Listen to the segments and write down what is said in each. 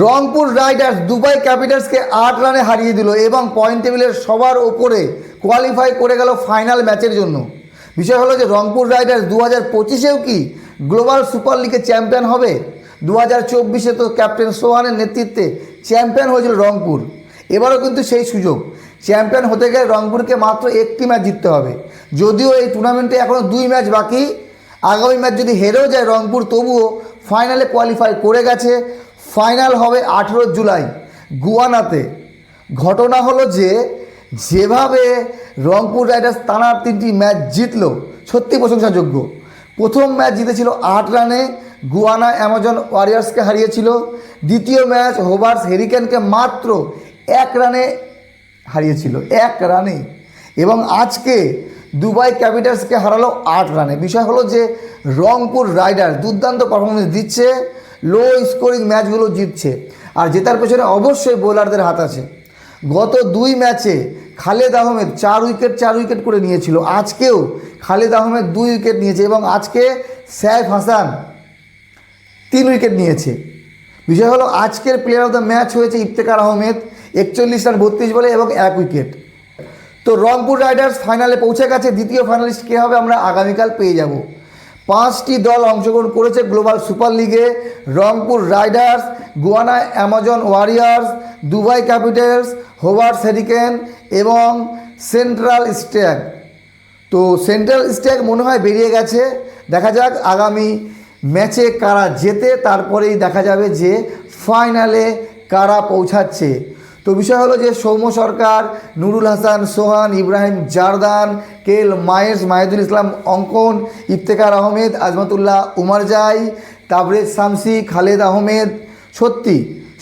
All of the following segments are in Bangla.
রংপুর রাইডার্স দুবাই ক্যাপিটালসকে আট রানে হারিয়ে দিল এবং পয়েন্ট টেবিলের সবার ওপরে কোয়ালিফাই করে গেল ফাইনাল ম্যাচের জন্য। বিষয় হলো যে রংপুর রাইডার্স দু হাজার পঁচিশেও কি গ্লোবাল সুপার লিগে চ্যাম্পিয়ন হবে? দু হাজার চব্বিশে তো ক্যাপ্টেন সোহানের নেতৃত্বে চ্যাম্পিয়ন হয়েছিল রংপুর। এবারও কিন্তু সেই সুযোগ। চ্যাম্পিয়ন হতে গেলে রংপুরকে মাত্র একটি ম্যাচ জিততে হবে। যদিও এই টুর্নামেন্টে এখনও দুই ম্যাচ বাকি। আগামী ম্যাচ যদি হেরেও যায় রংপুর, তবুও ফাইনালে কোয়ালিফাই করে গেছে। ফাইনাল হবে আঠেরো জুলাই গুয়ানাতে। ঘটনা হলো যে, যেভাবে রংপুর রাইডার্স টানার তিনটি ম্যাচ জিতলো, সত্যি প্রশংসাযোগ্য। প্রথম ম্যাচ জিতেছিল আট রানে, গুয়ানা অ্যামাজন ওয়ারিয়ার্সকে হারিয়েছিল। দ্বিতীয় ম্যাচ হোবার্স হেরিকেনকে মাত্র এক রানে হারিয়েছিল, এক রানে এবং আজকে দুবাই ক্যাপিটালসকে হারালো আট রানে। বিষয় হলো যে, রংপুর রাইডার দুর্দান্ত পারফরমেন্স দিচ্ছে। লো স্কোরিং ম্যাচগুলো জিতছে। আর জেতার পেছনে অবশ্যই বোলারদের হাত আছে। গত দুই ম্যাচে খালেদ আহমেদ চার উইকেট চার উইকেট করে নিয়েছিল। আজকেও খালেদ আহমেদ দুই উইকেট নিয়েছে এবং আজকে সাইফ হাসান তিন উইকেট নিয়েছে। বিষয় হলো, আজকের প্লেয়ার অফ দ্য ম্যাচ হয়েছে ইফতেকার আহমেদ, একচল্লিশ রান, বত্রিশ বলে এবং এক উইকেট তো রংপুর রাইডার্স ফাইনালে পৌঁছে গেছে। দ্বিতীয় ফাইনালিস্ট কে হবে আমরা আগামীকাল পেয়ে যাব। পাঁচটি দল অংশগ্রহণ করেছে গ্লোবাল সুপার লিগে। Rangpur Riders, Guyana Amazon Warriors, Dubai Capitals হোভার্স Hurricanes এবং সেন্ট্রাল স্ট্যাগ তো সেন্ট্রাল স্ট্যাগ মনে হয় বেরিয়ে গেছে। দেখা যাক আগামী ম্যাচে কারা জেতে, তারপরেই দেখা যাবে যে ফাইনালে কারা পৌঁছাচ্ছে। তো বিষয় হলো যে সৌম্য সরকার, নুরুল হাসান, সোহান, ইব্রাহিম জারদান কেল মায়েস মাহিদুল ইসলাম, অঙ্কন ইফতেকার আহমেদ, আজমতুল্লাহ উমারজাই তাবরেজ শামসি, খালেদ আহমেদ, সত্যি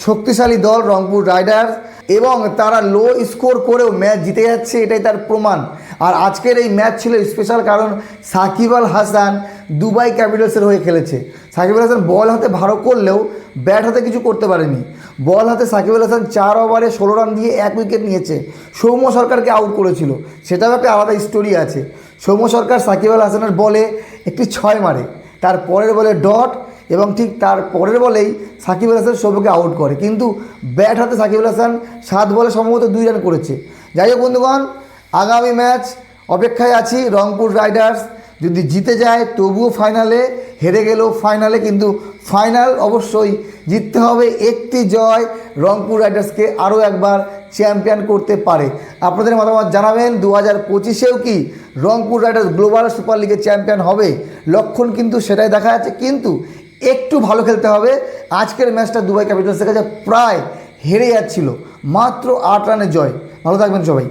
শক্তিশালী দল রংপুর রাইডার্স এবং তারা লো স্কোর করেও ম্যাচ জিতে যাচ্ছে, এটাই তার প্রমাণ। আর আজকের এই ম্যাচ ছিল স্পেশাল কারণ সাকিব আল হাসান দুবাই ক্যাপিটালসের হয়ে খেলেছে। সাকিব আল হাসান বল হাতে ভালো করলেও ব্যাট হাতে কিছু করতে পারেনি। বল হাতে সাকিব আল হাসান চার ওভারে ষোলো রান দিয়ে এক উইকেট নিয়েছে। সৌম্য সরকারকে আউট করেছিল। সেটাও একটা আলাদা স্টোরি আছে। সৌম্য সরকার সাকিব আল হাসানের বলে একটি ছয় মারে। তার পরের বলে ডট এবং ঠিক তার পরের বলেই সাকিব আল হাসান সৌম্যকে আউট করে। কিন্তু ব্যাট হাতে সাকিব আল হাসান সাত বলে সম্ভবত দুই রান করেছে। যাই হোক বন্ধুগণ, আগামী ম্যাচ অপেক্ষায় আছি রংপুর রাইডার্স যদি জিতে যায়, তবুও ফাইনালে হেরে গেলেও ফাইনালে কিন্তু ফাইনাল অবশ্যই জিততে হবে। একটি জয় রংপুর রাইডার্সকে আরও একবার চ্যাম্পিয়ন করতে পারে। আপনাদের মতামত জানাবেন। দু হাজার পঁচিশেও কি রংপুর রাইডার্স গ্লোবাল সুপার লিগে চ্যাম্পিয়ন হবে? লক্ষণ কিন্তু সেটাই দেখা যাচ্ছে। কিন্তু একটু ভালো খেলতে হবে। আজকের ম্যাচটা দুবাই ক্যাপিটালসের কাছে প্রায় হেরে যাচ্ছিল। মাত্র আট রানের জয়। ভালো থাকবেন সবাই।